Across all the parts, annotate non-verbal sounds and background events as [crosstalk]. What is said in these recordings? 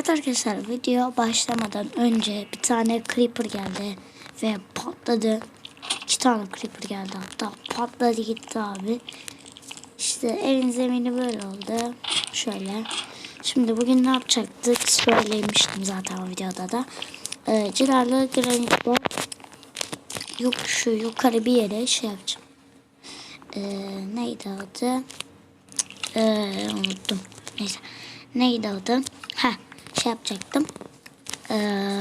Evet arkadaşlar video başlamadan önce bir tane creeper geldi ve patladı. İki tane creeper geldi hatta patladı gitti abi. İşte evin zemini böyle oldu. Şöyle. Şimdi bugün ne yapacaktık söylemiştim zaten o videoda da. Ee, cilarlı granitle yok şu yukarı bir yere şey yapacağım. Ee, neydi adı? Ee, unuttum. Neyse. Neydi adı? Şey yapacaktım. Ee,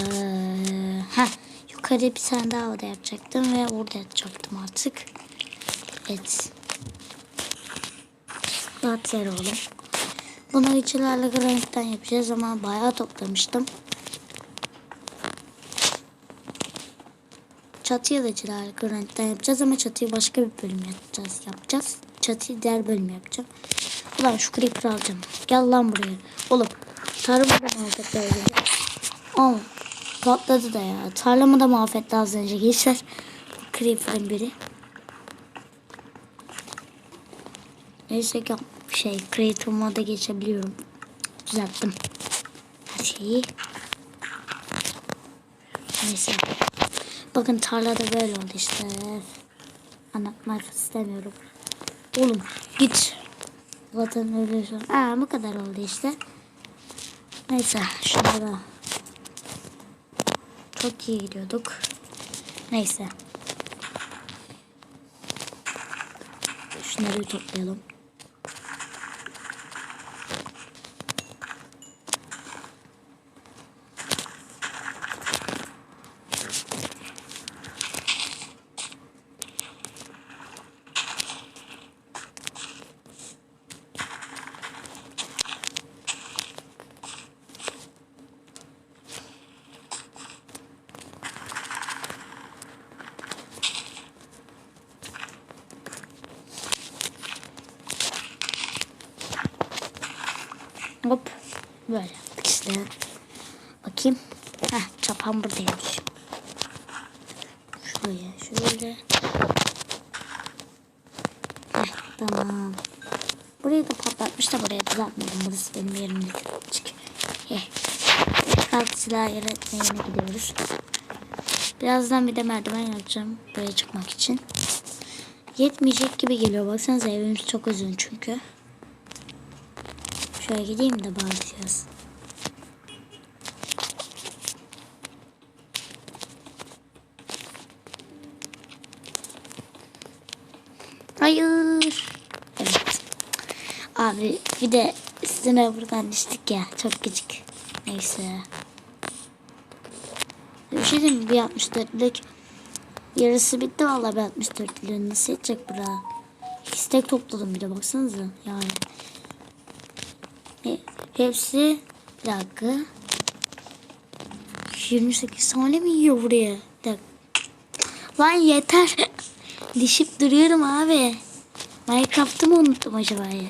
ha, yukarı bir tane daha oda yapacaktım ve orada yatacaktım artık. Evet. Rahat yer oğlum. Bunu içilerle granitten yapacağız ama bayağı toplamıştım. Çatıyı da içilerle granitten yapacağız ama çatıyı başka bir bölüm yapacağız. yapacağız. Çatıyı diğer bölüm yapacağım. Ulan şu creeper alacağım. Gel lan buraya. Oğlum tarımı da mahvetti az önce. Oğlum patladı da ya. Tarlamı da mahvetti az önce. Gençler. Creeper'ın biri. Neyse ki şey creator moda geçebiliyorum. Düzelttim. Her şeyi. Neyse. Bakın tarlada böyle oldu işte. Anlatmak istemiyorum. Oğlum git. Zaten öyle şu an. Aa, bu kadar oldu işte. Neyse şunlara. Çok iyi gidiyorduk. Neyse. Şunları toplayalım. Hop. Böyle yaptık. Bakayım. Heh çapan buradaymış. Şuraya şöyle. Heh tamam. Burayı da patlatmış da buraya düzeltmedim. Burası benim yerimde. Çık. Heh. Kalk silah yaratmaya gidiyoruz. Birazdan bir de merdiven yapacağım. Buraya çıkmak için. Yetmeyecek gibi geliyor. Baksanıza evimiz çok uzun çünkü. Şöyle gideyim de biraz. Hayır. Evet. Abi bir de üstüne buradan düştük ya. Çok küçük. Neyse. Bir şey mi? Bir 64'lük yarısı bitti valla bir 64'lüğün. Nasıl yetecek bura? İstek topladım bir de baksanıza. Yani. He- Hepsi bir dakika. 28 tane mi yiyor buraya? Lan yeter. [laughs] Dişip duruyorum abi. Minecraft'ı mı unuttum acaba ya?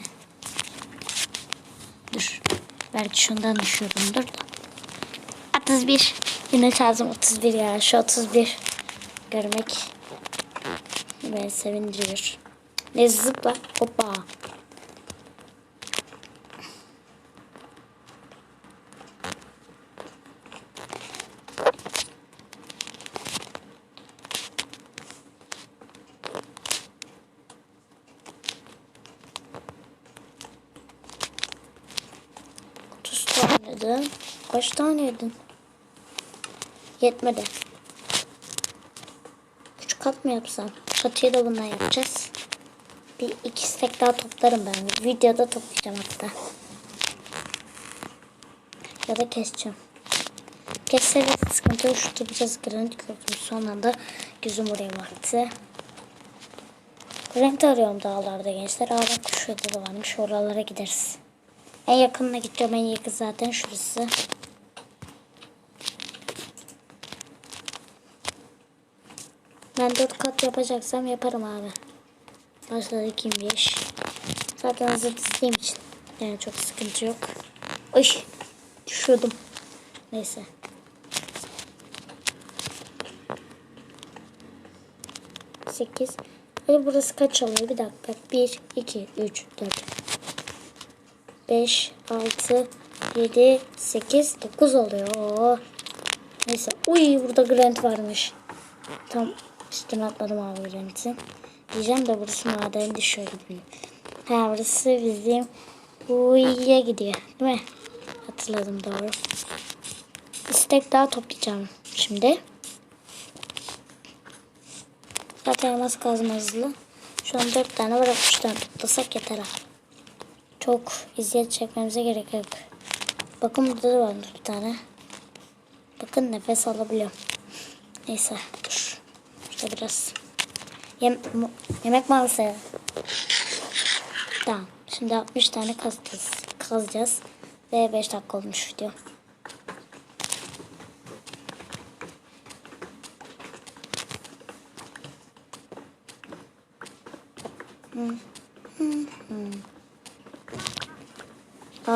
Dur. Belki şundan düşüyorumdur da. 31. Yine lazım 31 ya. Şu 31 görmek beni sevindiriyor. Ne zıpla. Hoppa. Otuz taneydi. Kaç taneydin? Yetmedi. Üç kat mı yapsam? Çatıyı da bundan yapacağız. Bir iki stek daha toplarım ben. Videoda toplayacağım hatta. Ya da keseceğim. Kesse de sıkıntı yok. Şu yapacağız granit köprü. Son anda gözüm oraya baktı. Granit arıyorum dağlarda gençler. Aa bak şurada da varmış. Oralara gideriz. En yakınına gidiyorum. En yakın zaten şurası. Ben dört kat yapacaksam yaparım abi. Başladık 25. Zaten hazır dizdiğim için. Yani çok sıkıntı yok. Oy. Düşüyordum. Neyse. Sekiz. Hadi burası kaç oluyor? Bir dakika. Bir, iki, üç, dört. 5, 6, 7, 8, 9 oluyor. Oo. Neyse. Uy burada Grant varmış. Tam üstüne atladım abi Grant'in. Diyeceğim de burası maden düşüyor gibi. Ha burası bizim Uyuya gidiyor. Değil mi? Hatırladım doğru. İstek daha toplayacağım şimdi. Zaten elmas kazmazlı. Şu an 4 tane var. 3 tane toplasak yeter ha. Çok eziyet çekmemize gerek yok. Bakın burada da varmış bir tane. Bakın nefes alabiliyorum. Neyse dur. Şurada biraz yem yemek molası. Tamam. Şimdi 60 tane kazacağız. kazacağız. Ve 5 dakika olmuş video.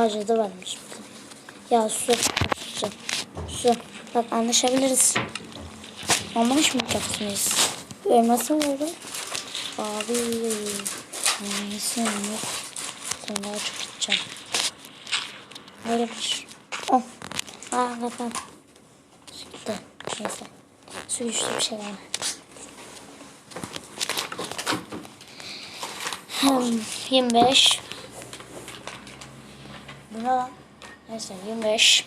Aa cadı varmış. Ya su. Su. Su. Bak anlaşabiliriz. Anlaşmayacaksınız. Mı oldu? Abi. Neyse yok. Daha çok gideceğim. Böyle bir şey. Oh. Aa kafam. Su gitti. Neyse. Su düştü bir şeyler. Hmm, 25. Bu ne lan? Neyse 25.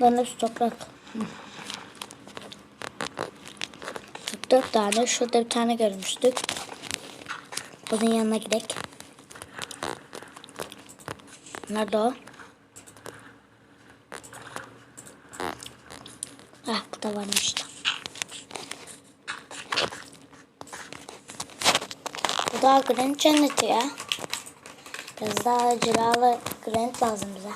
Ben hepsi toprak. 44 tane. Şurada bir tane görmüştük. Bunun yanına gidelim. Nerede o? Ah bu da varmış da. Bu da Grand Cenneti ya. Biraz daha cilalı Grand lazım bize.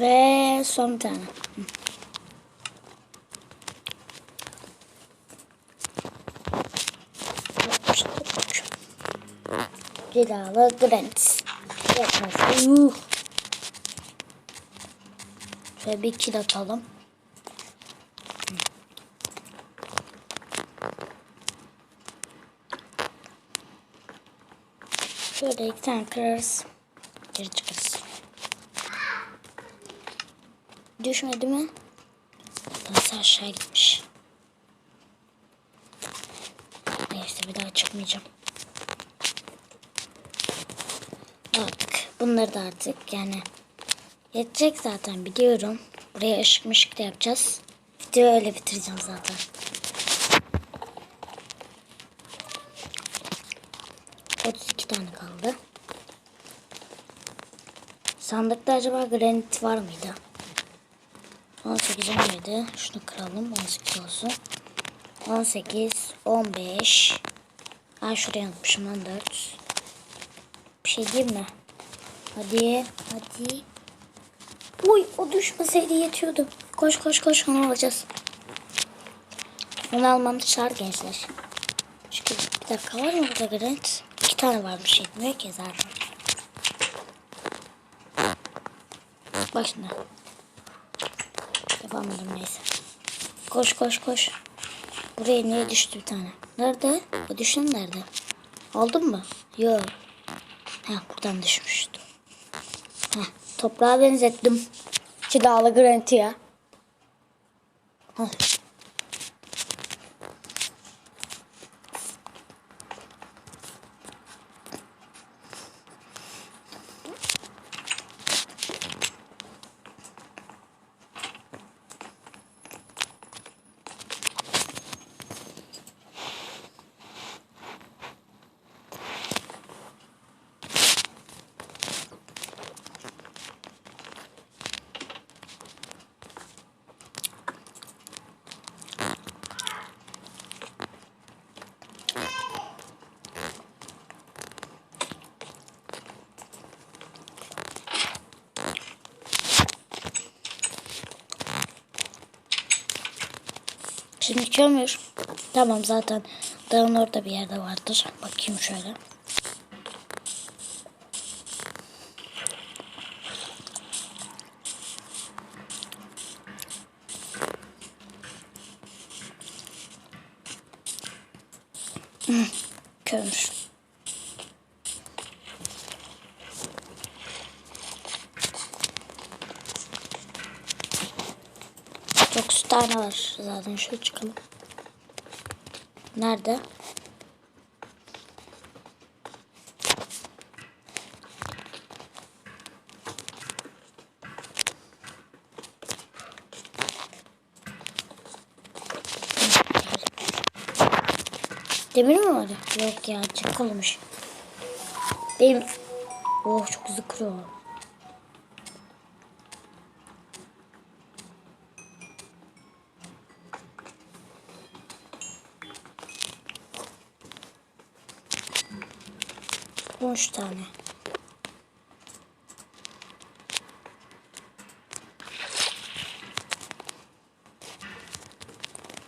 Ve son bir tane. Cilalı Grant. Yapmaz. Yuh. Şöyle bir kill atalım. Şöyle iki tane kırarız. Geri çıkarız. Düşmedi mi? Nasıl aşağı gitmiş. Neyse bir daha çıkmayacağım. Artık bunları da artık yani yetecek zaten biliyorum. Buraya ışık mışık da yapacağız. Videoyu öyle bitireceğim zaten. Otuz iki tane kaldı. Sandıkta acaba granit var mıydı? 18 17 şunu kıralım 18 olsun. 18 15 Aa şuraya unutmuşum 14 bir şey diyeyim mi? Hadi hadi. Uy o düşmeseydi yetiyordu. Koş koş koş onu alacağız. Onu almamız şart gençler. Çünkü bir dakika var mı burada granit iki tane varmış yetmiyor ki zaten. Bak şimdi Yapamadım neyse. Koş koş koş. Buraya niye düştü bir tane? Nerede? O düşen nerede? Aldın mı? Yok. Ha buradan düşmüştü. Ha toprağa benzettim. Cilalı granitiye. Ha. Şimdi kömür. Tamam zaten dağın orada bir yerde vardır. Bakayım şöyle. 9 tane var zaten. Şöyle çıkalım. Nerede? Demir mi vardı? Yok ya çık olmuş. Benim... Oh çok hızlı kırıyor. On üç tane.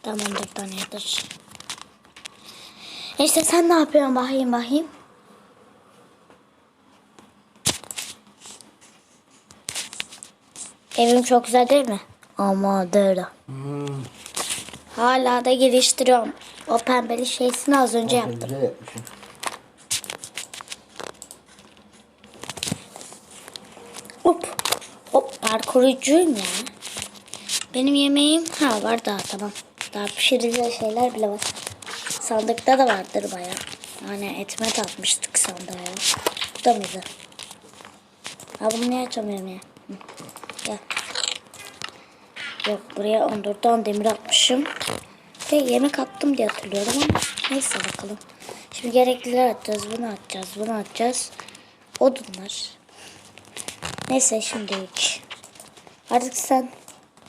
Tamam dört tane yeter. Neyse sen ne yapıyorsun bakayım bakayım. Evim çok güzel değil mi? Ama değil. Hala da geliştiriyorum. O pembeli şeysini az önce yaptım. Güzel yapmışsın. Hop. Hop parkurcuyum ya. Benim yemeğim ha var daha tamam. Daha pişirilecek şeyler bile var. Sandıkta da vardır baya. Yani etmet atmıştık sandığa. Bu da mıydı? Ha bunu niye açamıyorum ya? Gel. Yok buraya 14 tane demir atmışım. Ve yemek attım diye hatırlıyorum ama neyse bakalım. Şimdi gereklileri atacağız. Bunu atacağız. Bunu atacağız. Odunlar. Neyse şimdi hiç. Artık sen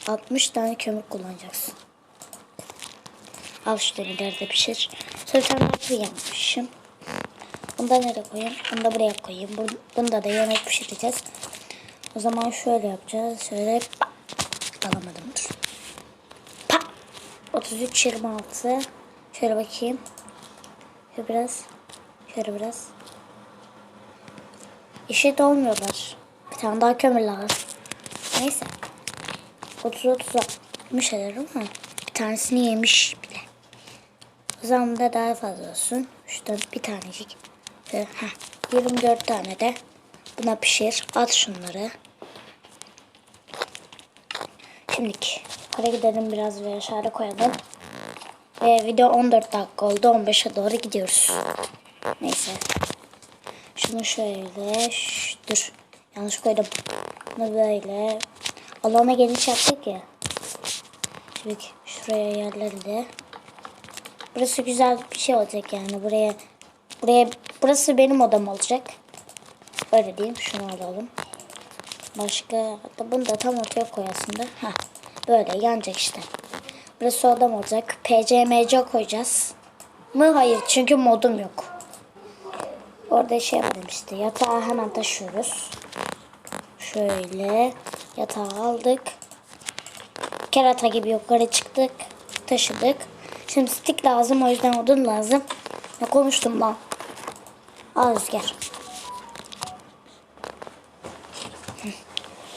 60 tane kömür kullanacaksın. Al şu demirleri de pişir. Sonra tane altı yapmışım. Bunu da nereye koyayım? Bunu da buraya koyayım. Bu- Bunda da yemek pişireceğiz. O zaman şöyle yapacağız. Şöyle alamadım dur. Pa! 33 26. Şöyle bakayım. Şöyle biraz. Şöyle biraz. Eşit olmuyorlar. Bir tane daha kömür lazım. Neyse. 30 30 60 eder ama bir tanesini yemiş bile. O zaman da daha fazla olsun. Şuradan bir tanecik. Heh, 24 tane de buna pişir. At şunları. Şimdiki. Hadi gidelim biraz ve aşağıda koyalım. Ve video 14 dakika oldu. 15'e doğru gidiyoruz. Neyse. Şunu şöyle. şş, dur. Yanlış koydum. Bunu böyle. Alana geniş yaptık ya. Şimdi şuraya yerleri de. Burası güzel bir şey olacak yani. Buraya buraya burası benim odam olacak. Öyle diyeyim. Şunu alalım. Başka hatta bunu da tam ortaya koy aslında. Heh, böyle yanacak işte. Burası odam olacak. PCMC koyacağız. Mı? Hayır. Çünkü modum yok. Orada şey yapalım işte. Yatağı hemen taşıyoruz. Şöyle yatağı aldık. Kerata gibi yukarı çıktık. Taşıdık. Şimdi stick lazım o yüzden odun lazım. Ne konuştum ben? Al rüzgar.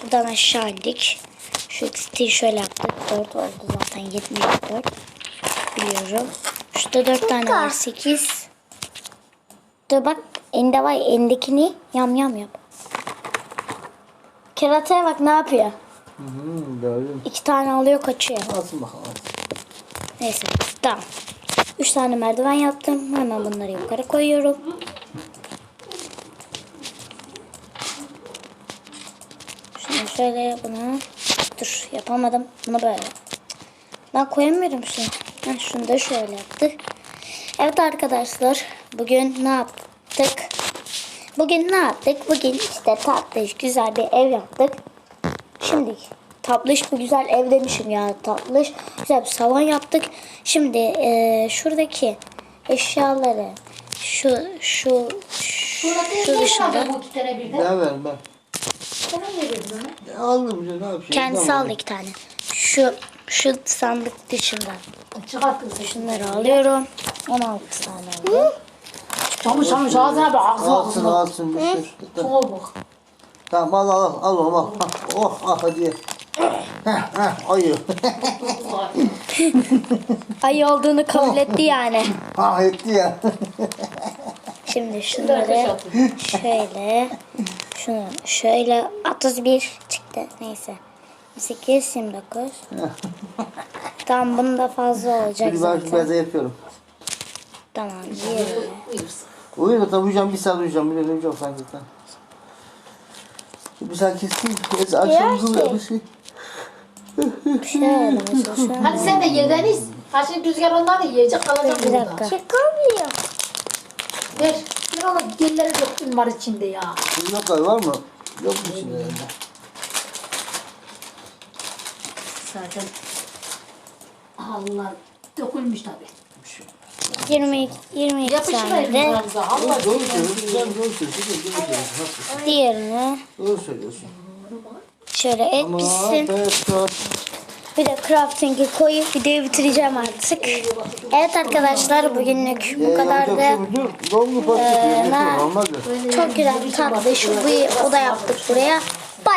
Buradan aşağı indik. Şu XT'yi şöyle yaptık. 4 oldu zaten 74. Biliyorum. Şurada 4 tane var. 8. Dur bak elinde var. Elindekini yam yam yap. Kerataya bak ne yapıyor. Hı hı gördüm. İki tane alıyor kaçıyor. Alsın bakalım. Neyse tamam. Üç tane merdiven yaptım. Hemen bunları yukarı koyuyorum. Şunu şöyle bunu. Dur yapamadım. Bunu böyle. Ben koyamıyorum şunu. Heh, şunu da şöyle yaptık. Evet arkadaşlar. Bugün ne yaptık? Bugün ne yaptık? Bugün işte tatlış güzel bir ev yaptık. Şimdi tatlış bir güzel ev demişim ya tatlış güzel bir salon yaptık. Şimdi eee, şuradaki eşyaları şu şu şu dışında tane birden. Ne ver ben? Aldım işte ne yapayım? kendisi aldı iki tane. Şu şu sandık dışında şunları alıyorum. 16 tane oldu. Çamış çamış ağzına bak ağzına Alsın ağzına. alsın bir şey. Tamam. Soğuk bak. Tamam al al al al al. Hah, Oh ah hadi ye. Heh heh ayı. Ay olduğunu kabul etti yani. ah etti ya. Şimdi şunları şöyle şunu şöyle 31 çıktı neyse 28 29 Tamam bunu da fazla olacak Hadi ben şu zaten. beze yapıyorum. Tamam diğerini. Uyursun. Uyuyor da uyuyacağım bir saat uyuyacağım. Bir de uyuyacağım sanki zaten. Bir saat keseyim. Neyse akşam kılıyor bir şey. Şöyle mesela Hadi sen de ye Deniz. Şimdi rüzgar onları yiyecek kalacak bir burada. dakika. Çıkamıyor. Ver. Ver onu dilleri döktün var içinde ya. Şimdi yok var mı? Yok mu şimdi? Zaten Allah dökülmüş tabii. 20 22 Yapışmayın tane de birbirimize. Allah Doğru söylüyorsun. Sen doğru söylüyorsun. Doğru söylüyorsun. diğerini Doğru söylüyorsun. şöyle etmişsin. Petro. Bir de crafting'i koyup videoyu bitireceğim artık. Evet arkadaşlar bugünlük bu kadar da Dur. Donlu pastası. ne- Olmaz mı? çok güzel bir tatlı şu bir oda yaptık buraya.